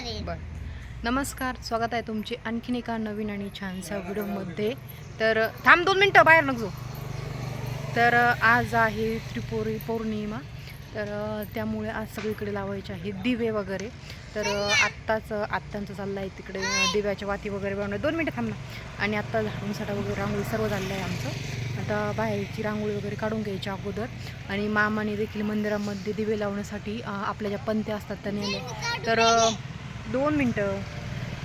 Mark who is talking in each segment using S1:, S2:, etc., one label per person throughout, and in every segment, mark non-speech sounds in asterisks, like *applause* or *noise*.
S1: करेल
S2: बर. नमस्कार स्वागत आहे तुमचे आणखीन एका नवीन आणि छानसा व्हिडिओमध्ये. तर थांब दोन मिनटं बाहेर नको जाऊ. तर आज आहे त्रिपुरी पौर्णिमा. तर त्यामुळे आज सगळीकडे लावायचे आहे दिवे वगैरे. तर आत्ताच आत्तांचं चाललं आहे तिकडे दिव्याच्या वाती वगैरे बनवणं दोन मिनटं थांब आणि आत्ता झाडून साठा वगैरे रांगोळी सर्व झालेलं आहे आमचं. आता बाहेरची रांगोळी वगैरे काढून घ्यायची अगोदर. आणि मामाने देखील मंदिरामध्ये दिवे लावण्यासाठी आपल्या ज्या पंत्या असतात त्या नेल्या. तर दोन मिनटं.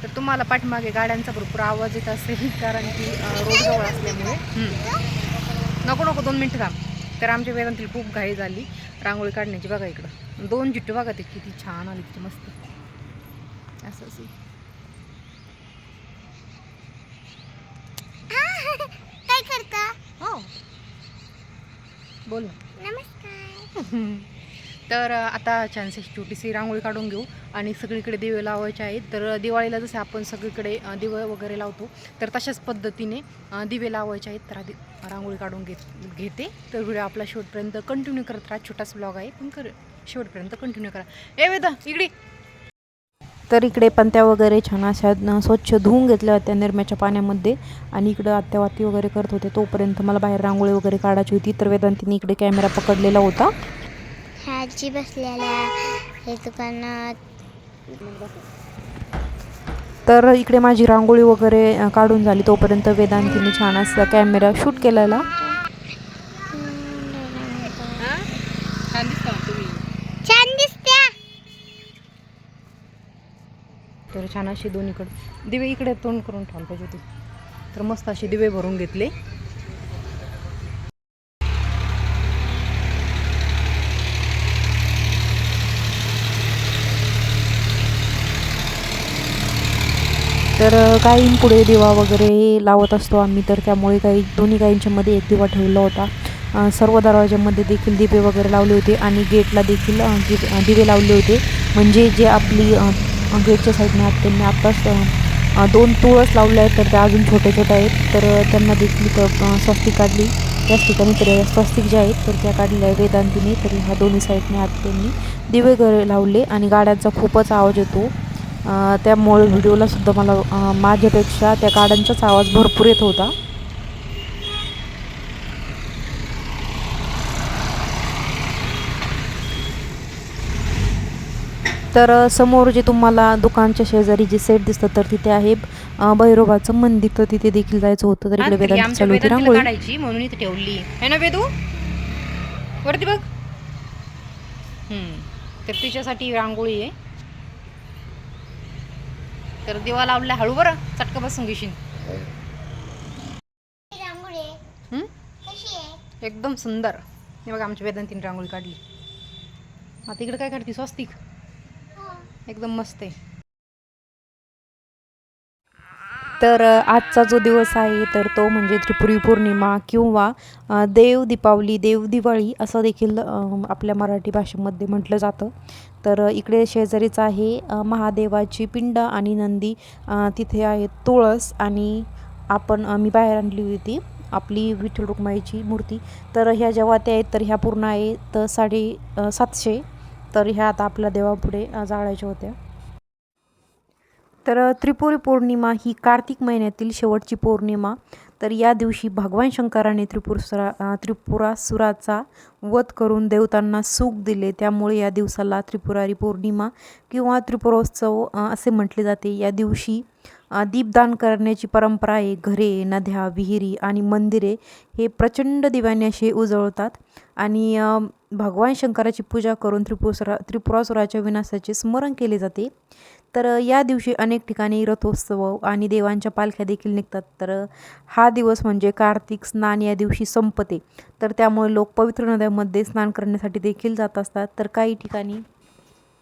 S2: तर तुम्हाला पाठीमागे गाड्यांचा भरपूर आवाज येत असेल कारण की रोड जवळ असल्यामुळे. नको नको दोन मिनटं थांब. तर आमच्या वेदांतील खूप घाई झाली. रांगोळी काढण्याची बघा इकडं. दोन चिट्टू बघा ते किती छान आली किती मस्त. असं असं.
S1: काय करता?
S2: हो. बोल
S1: नमस्कार. *laughs*
S2: तर आता छानशी छोटीशी रांगोळी काढून घेऊ आणि सगळीकडे दिवे लावायचे आहेत. तर दिवाळीला जसे आपण सगळीकडे अ, दिवे वगैरे लावतो तर तशाच पद्धतीने दिवे लावायचे आहेत. तर आधी रांगोळी काढून घेत घेते. तर व्हिडिओ आपला शेवटपर्यंत कंटिन्यू करत राहा. छोटाच ब्लॉग आहे पण कर शेवटपर्यंत कंटिन्यू करा. ए वेदा इकडे. तर इकडे पंत्या वगैरे छान अशा स्वच्छ धुवून घेतल्या होत्या निरम्याच्या पाण्यामध्ये. आणि इकडं आत्यावाती वगैरे करत होते तोपर्यंत मला बाहेर रांगोळी वगैरे काढायची होती. तर वेदांतीने इकडे कॅमेरा पकडलेला होता.
S1: आजी बसलेल्या हे दुकानात.
S2: तर इकडे माझी रांगोळी वगैरे काढून झाली. तोपर्यंत वेदांतीने छान असा कॅमेरा शूट केलेला.
S1: छान दिसत्या.
S2: तर छान अशी दोन्हीकडे. दिवे इकडे तोंड करून ठेवायला पाहिजे होते. तर मस्त असे दिवे भरून घेतले. तर गाईं पुढे दिवा वगैरे लावत असतो आम्ही तर त्यामुळे काही दोन्ही गायींच्यामध्ये एक दिवा ठेवला होता. सर्व दरवाज्यामध्ये देखील दिवे वगैरे लावले होते आणि गेटला देखील दिवे दिवे लावले होते. म्हणजे जे आपली गेटच्या साईडने आहेत त्यांनी आत्ताच दोन तुळस लावले आहेत तर त्या अजून छोट्या छोट्या आहेत. तर त्यांना देखील इथं, स्वस्तिक काढली. त्याच ठिकाणी तर स्वस्तिक ज्या आहेत तर त्या काढलेल्या आहे वेदांतीने. तर ह्या दोन्ही साईडने आत त्यांनी दिवे वगैरे लावले आणि गाड्यांचा खूपच आवाज येतो. त्यामुळे व्हिडिओला सुद्धा मला माझ्यापेक्षा त्या गाड्यांचाच आवाज भरपूर येत होता. तर समोर जे तुम्हाला दुकानच्या शेजारी जे सेट दिसतं तर तिथे आहे भैरोबाचं मंदिर. तर तिथे देखील जायचं होतं तर इकडे वेदांत चालू होती. रांगोळी.
S3: काढायची म्हणून इथे ठेवली. है ना वेदू? वरती बघ. तर तिच्यासाठी रांगोळी आहे. तर दिवा लावला हळू बरं. चटका बसून घेशील
S2: हं? एकदम सुंदर. हे बघा आमच्या वेदांतीने रांगोळी काढली. आता इकडे काय काढते स्वस्तिक. एकदम मस्त आहे. तर आजचा जो दिवस आहे तर तो म्हणजे त्रिपुरी पौर्णिमा किंवा देव दीपावली देव दिवाळी असं देखील आपल्या मराठी भाषेमध्ये म्हटलं जातं. तर इकडे शेजारीच आहे महादेवाची पिंड आणि नंदी. तिथे आहे तुळस आणि आपण मी बाहेर आणली होती आपली विठ्ठल रुक्माईची मूर्ती. तर ह्या जेव्हा त्या आहेत तर ह्या पूर्ण आहेत साडे सातशे. तर ह्या आता आपल्या देवापुढे जाळायच्या होत्या. तर त्रिपुरी पौर्णिमा ही कार्तिक महिन्यातील शेवटची पौर्णिमा. तर या दिवशी भगवान शंकराने त्रिपुरसुरा त्रिपुरासुराचा वध करून देवतांना सुख दिले. त्यामुळे या दिवसाला त्रिपुरारी पौर्णिमा किंवा त्रिपुरोत्सव असे म्हटले जाते. या दिवशी दीपदान करण्याची परंपरा आहे. घरे नद्या विहिरी आणि मंदिरे हे प्रचंड दिव्याने असे उजळतात आणि भगवान शंकराची पूजा करून त्रिपुरसुरा त्रिपुरासुराच्या विनाशाचे स्मरण केले जाते. तर या दिवशी अनेक ठिकाणी रथोत्सव आणि देवांच्या पालख्या देखील निघतात. तर हा दिवस म्हणजे कार्तिक स्नान या दिवशी संपते. तर त्यामुळे लोक पवित्र नद्यामध्ये स्नान करण्यासाठी देखील जात असतात. तर काही ठिकाणी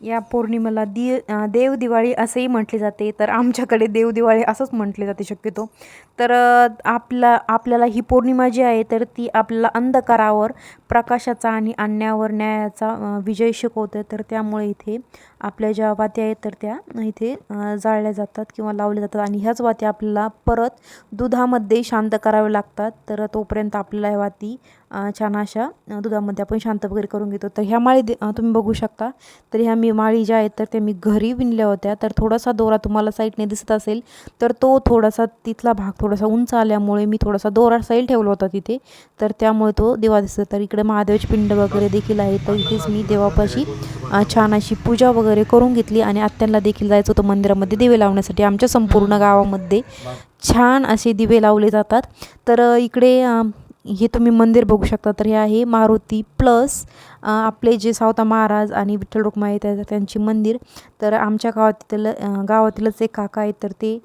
S2: या पौर्णिमेला दि देव दिवाळी असेही म्हटले जाते. तर आमच्याकडे देव दिवाळी असंच म्हटले जाते शक्यतो. तर आपला आपल्याला ही पौर्णिमा जी आहे तर ती आपल्याला अंधकारावर प्रकाशाचा आणि अन्यावर न्यायाचा विजय शिकवते. तर त्यामुळे इथे आपल्या ज्या वात्या आहेत तर त्या इथे जाळल्या जातात किंवा लावल्या जातात. आणि ह्याच वात्या आपल्याला परत दुधामध्ये शांत कराव्या लागतात. तर तोपर्यंत आपल्याला ह्या वाती छान अशा दुधामध्ये आपण शांत वगैरे करून घेतो. तर ह्या माळी दे- तुम्ही बघू शकता. तर ह्या मी माळी ज्या आहेत तर त्या मी घरी विणल्या होत्या. तर थोडासा दोरा तुम्हाला साईडने दिसत असेल तर तो थोडासा तिथला भाग थोडासा उंच आल्यामुळे मी थोडासा दोरा साईल ठेवला होता तिथे. तर त्यामुळे तो देवा दिसतो. तर इकडे महादेवाची पिंड वगैरे देखील आहे तर इथेच मी देवापाशी छान अशी पूजा वगैरे करून घेतली आणि आत्यांना देखील जायचं होतं मंदिरामध्ये दिवे लावण्यासाठी. आमच्या संपूर्ण गावामध्ये छान असे दिवे लावले जातात. तर इकडे हे तुम्ही मंदिर बघू शकता. तर हे आहे मारुती प्लस आपले जे सावता महाराज आणि विठ्ठल रुक्माई त्या त्यांची मंदिर. तर आमच्या गावातील गावातीलच एक काका आहेत तर ते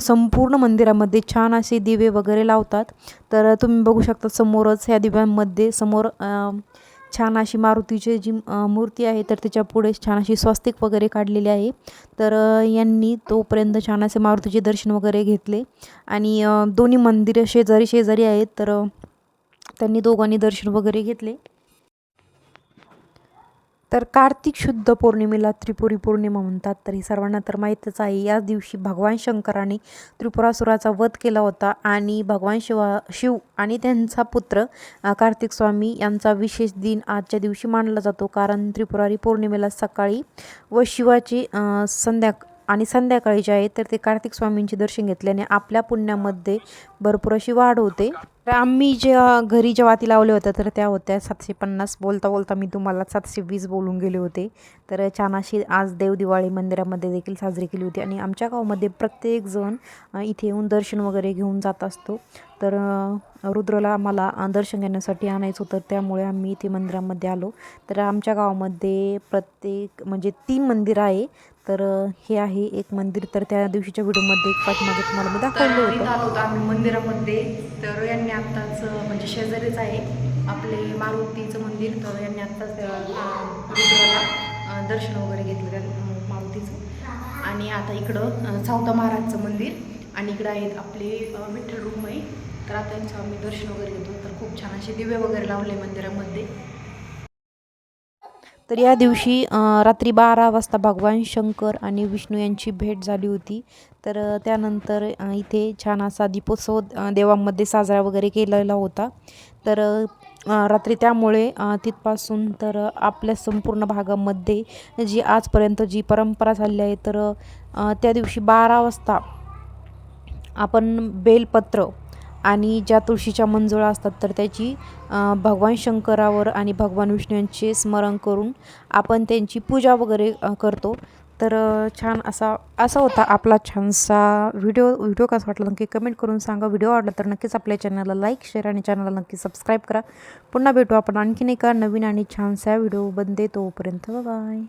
S2: संपूर्ण मंदिरामध्ये छान असे दिवे वगैरे लावतात. तर तुम्ही बघू शकता समोरच ह्या दिव्यांमध्ये समोर छान अशी मारुतीची जी मूर्ती आहे तर त्याच्या पुढे छान अशी स्वस्तिक वगैरे काढलेली आहे. तर यांनी तोपर्यंत छान असे मारुतीचे दर्शन वगैरे घेतले. आणि दोन्ही मंदिरं शेजारी शेजारी आहेत तर त्यांनी दोघांनी दर्शन वगैरे घेतले. तर कार्तिक शुद्ध पौर्णिमेला त्रिपुरी पौर्णिमा म्हणतात. तर हे सर्वांना तर माहीतच आहे याच दिवशी भगवान शंकराने त्रिपुरासुराचा वध केला होता आणि भगवान शिवा शिव आणि त्यांचा पुत्र कार्तिक स्वामी यांचा विशेष दिन आजच्या दिवशी मानला जातो. कारण त्रिपुरारी पौर्णिमेला सकाळी व शिवाची संध्या आणि संध्याकाळी जे आहे तर ते कार्तिक स्वामींचे दर्शन घेतल्याने आपल्या पुण्यामध्ये भरपूर अशी वाढ होते. तर आम्ही जेव्हा घरी जेव्हा ती लावल्या होत्या तर त्या होत्या सातशे पन्नास. बोलता बोलता मी तुम्हाला सातशे वीस बोलून गेले होते. तर छान अशी आज देवदिवाळी मंदिरामध्ये देखील साजरी केली होती आणि आमच्या गावामध्ये प्रत्येकजण इथे येऊन दर्शन वगैरे घेऊन जात असतो. तर रुद्रला आम्हाला दर्शन घेण्यासाठी आणायचं होतं त्यामुळे आम्ही इथे मंदिरामध्ये आलो. तर आमच्या गावामध्ये प्रत्येक म्हणजे तीन मंदिर आहे. तर हे आहे एक मंदिर. तर त्या दिवशीच्या व्हिडिओमध्ये एक पाठीमागे तुम्हाला मी दाखवलं होतं.
S3: आलो होतो आम्ही मंदिरामध्ये. तर यांनी आत्ताच म्हणजे शेजारीच आहे आपले मारुतीचं मंदिर. तर यांनी आत्ताच रुद्राला दर्शन वगैरे घेतलं त्या मारुतीचं. आणि आता इकडं सावता महाराजचं मंदिर. आणि इकडं आहेत आपले विठ्ठल रुक्माई. तर आता यांचं आम्ही दर्शन वगैरे घेतो. तर खूप छान असे दिवे वगैरे लावले मंदिरामध्ये.
S2: तर या दिवशी रात्री बारा वाजता भगवान शंकर आणि विष्णू यांची भेट झाली होती. तर त्यानंतर इथे छान असा दीपोत्सव देवांमध्ये साजरा वगैरे केलेला होता. तर रात्री त्यामुळे तिथपासून तर आपल्या संपूर्ण भागामध्ये जी आजपर्यंत जी परंपरा झाली आहे तर त्या दिवशी बारा वाजता आपण बेलपत्र आणि ज्या तुळशीच्या मंजुळा असतात तर त्याची भगवान शंकरावर आणि भगवान विष्णू यांचे स्मरण करून आपण त्यांची पूजा वगैरे करतो. तर छान असा असा होता आपला छानसा व्हिडिओ. व्हिडिओ कसा वाटला नक्की कमेंट करून सांगा. व्हिडिओ आवडला तर नक्कीच आपल्या चॅनलला लाईक शेअर आणि चॅनलला नक्की सबस्क्राईब करा. पुन्हा भेटू आपण आणखीन एका नवीन आणि छानसा व्हिडिओ बनते तोपर्यंत बाय